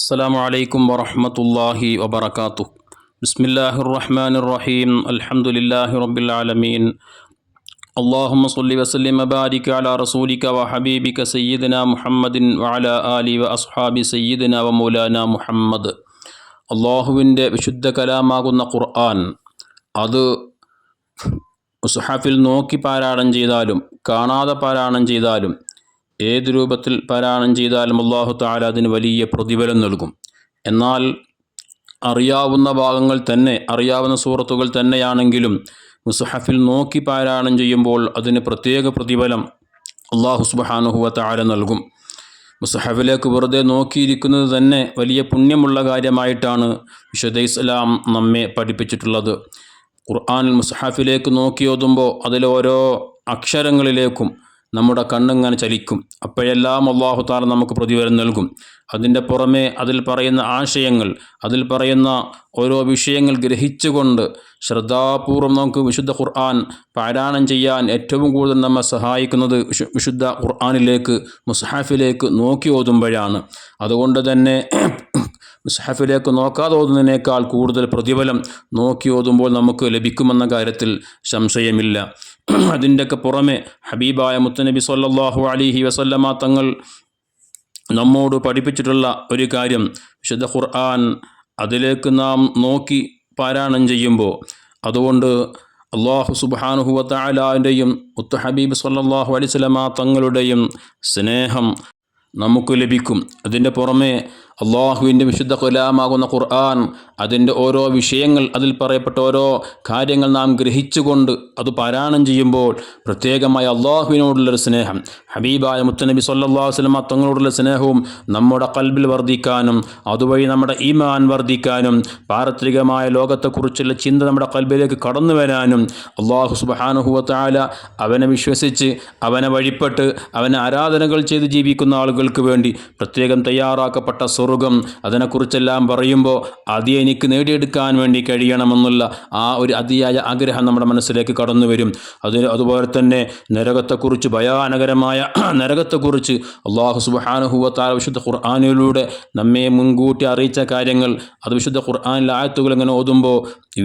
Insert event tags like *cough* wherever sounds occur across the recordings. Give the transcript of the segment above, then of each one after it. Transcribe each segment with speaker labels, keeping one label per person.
Speaker 1: السلام عليكم ورحمة الله وبركاته بسم الله الرحمن الرحيم الحمد لله رب العالمين اللهم صل وسلم وبارك على رسولك وحبيبك سيدنا محمد وعلى آله وأصحاب سيدنا ومولانا محمد അള്ളാഹുവിൻ്റെ വിശുദ്ധ കലാമാകുന്ന ഖുർആൻ അത് മുസ്ഹാഫിൽ നോക്കി പാരായണം ചെയ്താലും കാണാതെ പാരായണം ചെയ്താലും ഏത് രൂപത്തിൽ പാരായണം ചെയ്താലും അള്ളാഹു താല അതിന് വലിയ പ്രതിഫലം നൽകും. എന്നാൽ അറിയാവുന്ന ഭാഗങ്ങൾ തന്നെ അറിയാവുന്ന സൂറത്തുകൾ തന്നെയാണെങ്കിലും മുസ്ഹഫിൽ നോക്കി പാരായണം ചെയ്യുമ്പോൾ അതിന് പ്രത്യേക പ്രതിഫലം അള്ളാഹു സുബാനുഹുവ താല നൽകും. മുസ്ഹഫിലേക്ക് വെറുതെ നോക്കിയിരിക്കുന്നത് തന്നെ വലിയ പുണ്യമുള്ള കാര്യമായിട്ടാണ് വിശുദ്ധ ഇസ്ലാം നമ്മെ പഠിപ്പിച്ചിട്ടുള്ളത്. ഖുർആൻ മുസ്ഹഫിലേക്ക് നോക്കിയോതുമ്പോൾ അതിലോരോ അക്ഷരങ്ങളിലേക്കും നമ്മുടെ കണ്ണിങ്ങനെ ചലിക്കും. അപ്പോഴെല്ലാം അള്ളാഹു താല നമുക്ക് പ്രതിഫലം നൽകും. അതിന്റെ പുറമെ അതിൽ പറയുന്ന ആശയങ്ങൾ അതിൽ പറയുന്ന ഓരോ വിഷയങ്ങൾ ഗ്രഹിച്ചുകൊണ്ട് ശ്രദ്ധാപൂർവം നമുക്ക് വിശുദ്ധ ഖുർആൻ പാരായണം ചെയ്യാൻ ഏറ്റവും കൂടുതൽ നമ്മെ സഹായിക്കുന്നത് വിശുദ്ധ ഖുർആാനിലേക്ക് മുസ്ഹാഫിലേക്ക് നോക്കി ഓതുമ്പോഴാണ്. അതുകൊണ്ട് തന്നെ മുസ്ഹഫിലേക്ക് നോക്കാതെ ഓതുന്നതിനേക്കാൾ കൂടുതൽ പ്രതിഫലം നോക്കി ഓതുമ്പോൾ നമുക്ക് ലഭിക്കുമെന്ന കാര്യത്തിൽ സംശയമില്ല. *clears throat* അതിന്റെയൊക്കെ പുറമെ ഹബീബായ മുത്തനബി സല്ലാഹു അലിഹി വസല്ലമ തങ്ങൾ നമ്മോട് പഠിപ്പിച്ചിട്ടുള്ള ഒരു കാര്യം വിശുദ്ധ ഖുർആൻ അതിലേക്ക് നാം നോക്കി പാരായണം ചെയ്യുമ്പോൾ അതുകൊണ്ട് അള്ളാഹു സുബാനുഹുവത്തായാലാന്റെയും മുത്ത ഹബീബ് സല്ലാഹു അലൈവലമ തങ്ങളുടെയും സ്നേഹം നമുക്ക് ലഭിക്കും. അതിന്റെ പുറമെ അള്ളാഹുവിന്റെ വിശുദ്ധ കുലാമാകുന്ന ഖുർആൻ അതിന്റെ ഓരോ വിഷയങ്ങൾ അതിൽ പറയപ്പെട്ട ഓരോ കാര്യങ്ങൾ നാം ഗ്രഹിച്ചുകൊണ്ട് അത് പാരായണം ചെയ്യുമ്പോൾ പ്രത്യേകമായി അള്ളാഹുവിനോടുള്ളൊരു സ്നേഹം ഹബീബായ മുത്തനബി സല്ലാ വസ്ലമ തങ്ങളോടുള്ള സ്നേഹവും നമ്മുടെ കൽബിൽ വർദ്ധിക്കാനും അതുവഴി നമ്മുടെ ഈമാൻ വർദ്ധിക്കാനും പാരത്രികമായ ലോകത്തെക്കുറിച്ചുള്ള ചിന്ത നമ്മുടെ കൽബിലേക്ക് കടന്നു വരാനും അള്ളാഹു സുബാനുഹുവത്തായ അവനെ വിശ്വസിച്ച് അവനെ വഴിപ്പെട്ട് അവനെ ആരാധനകൾ ചെയ്ത് ജീവിക്കുന്ന ആളുകൾക്ക് വേണ്ടി പ്രത്യേകം തയ്യാറാക്കപ്പെട്ട സ്വർഗം അതിനെക്കുറിച്ചെല്ലാം പറയുമ്പോൾ അത് എനിക്ക് നേടിയെടുക്കാൻ വേണ്ടി കഴിയണമെന്നുള്ള ആ ഒരു അതിയായ ആഗ്രഹം നമ്മുടെ മനസ്സിലേക്ക് കടന്നു വരും. അത് അതുപോലെ തന്നെ നരകത്തെക്കുറിച്ച് ഭയാനകരമായ *clears throat* നരകത്തെക്കുറിച്ച് അള്ളാഹു സുബാനുഹുവത്താല വിശുദ്ധ ഖുർആാനിലൂടെ നമ്മെ മുൻകൂട്ടി അറിയിച്ച കാര്യങ്ങൾ അത് വിശുദ്ധ ഖുർആാനിൽ ആയത്തുകൾ ഇങ്ങനെ ഓതുമ്പോൾ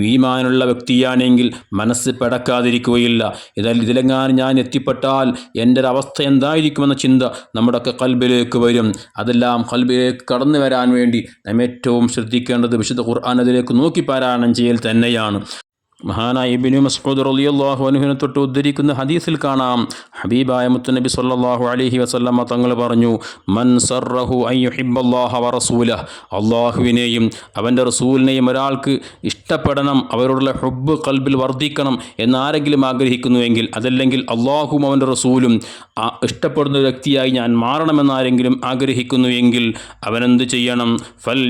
Speaker 1: ഈമാനുള്ള വ്യക്തിയാണെങ്കിൽ മനസ്സ് പെടക്കാതിരിക്കുകയില്ല. ഇതായാലും ഇതിലെങ്ങാനും ഞാൻ എത്തിപ്പെട്ടാൽ എന്റെ ഒരു അവസ്ഥ എന്തായിരിക്കുമെന്ന ചിന്ത നമ്മുടെയൊക്കെ കൽബിലേക്ക് വരും. അതെല്ലാം കൽബിലേക്ക് കടന്നു വരാൻ വേണ്ടി നാം ഏറ്റവും ശ്രദ്ധിക്കേണ്ടത് വിശുദ്ധ ഖുർആൻ അതിലേക്ക് നോക്കി പാരായണം ചെയ്യൽ തന്നെയാണ്. മഹാനായ ഇബിനു മസ്ഊദ് റളിയല്ലാഹു അനുഹിനെ തൊട്ട് ഉദ്ധരിക്കുന്ന ഹദീസിൽ കാണാം. ഹബീബായ മുത്തുനബി സല്ലാഹു അലഹി വസല്ലമ തങ്ങൾ പറഞ്ഞു മൻ സർറഹു വറസൂല അള്ളാഹുവിനെയും അവന്റെ റസൂലിനെയും ഒരാൾക്ക് ഇഷ്ടപ്പെടണം അവരോടുള്ള ഹുബ്ബ് കൽബിൽ വർദ്ധിക്കണം എന്നാരെങ്കിലും ആഗ്രഹിക്കുന്നുവെങ്കിൽ അതല്ലെങ്കിൽ അള്ളാഹും അവന്റെ റസൂലും ഇഷ്ടപ്പെടുന്ന വ്യക്തിയായി ഞാൻ മാറണമെന്നാരെങ്കിലും ആഗ്രഹിക്കുന്നുവെങ്കിൽ അവനെന്ത് ചെയ്യണം? ഫൽ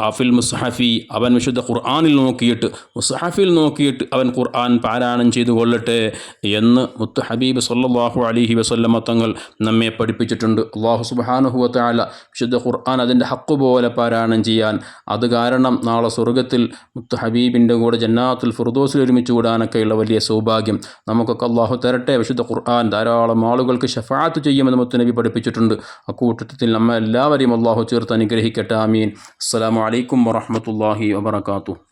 Speaker 1: അഫിൽ മുസ്ഹഫി. അവൻ വിശുദ്ധ ഖുർആാനിൽ നോക്കിയിട്ട് മുസ്ഹഫിൽ നോക്കിയിട്ട് അവൻ ഖുർആൻ പാരായണം ചെയ്തു കൊള്ളട്ടെ എന്ന് മുത്ത് ഹബീബ് സല്ലാഹു അലിഹി വസല്ലമ തങ്ങൾ നമ്മെ പഠിപ്പിച്ചിട്ടുണ്ട്. അള്ളാഹു സുബാനുഹുവത്തായ വിശുദ്ധ ഖുർആൻ അതിന്റെ ഹക്ക് പോലെ പാരായണം ചെയ്യാൻ. അത് കാരണം നാളെ സ്വർഗത്തിൽ മുത്ത് ഹബീബിന്റെ കൂടെ ജന്നാത്തുൽ ഫുർദോസിൽ ഒരുമിച്ച് കൂടാനൊക്കെയുള്ള വലിയ സൗഭാഗ്യം നമുക്കൊക്കെ അള്ളാഹു തരട്ടെ. വിശുദ്ധ ഖുർആൻ ധാരാളം ആളുകൾക്ക് ഷഫാത്ത് ചെയ്യുമെന്ന് മുത്തനബി പഠിപ്പിച്ചിട്ടുണ്ട്. അക്കൂട്ടത്തിൽ നമ്മ എല്ലാവരെയും അള്ളാഹു ചേർത്ത് അനുഗ്രഹിക്കട്ടെ. ആമീൻ. അസ്സാം വലൈക്കും വറഹമത്തല്ലാഹി വാത്തു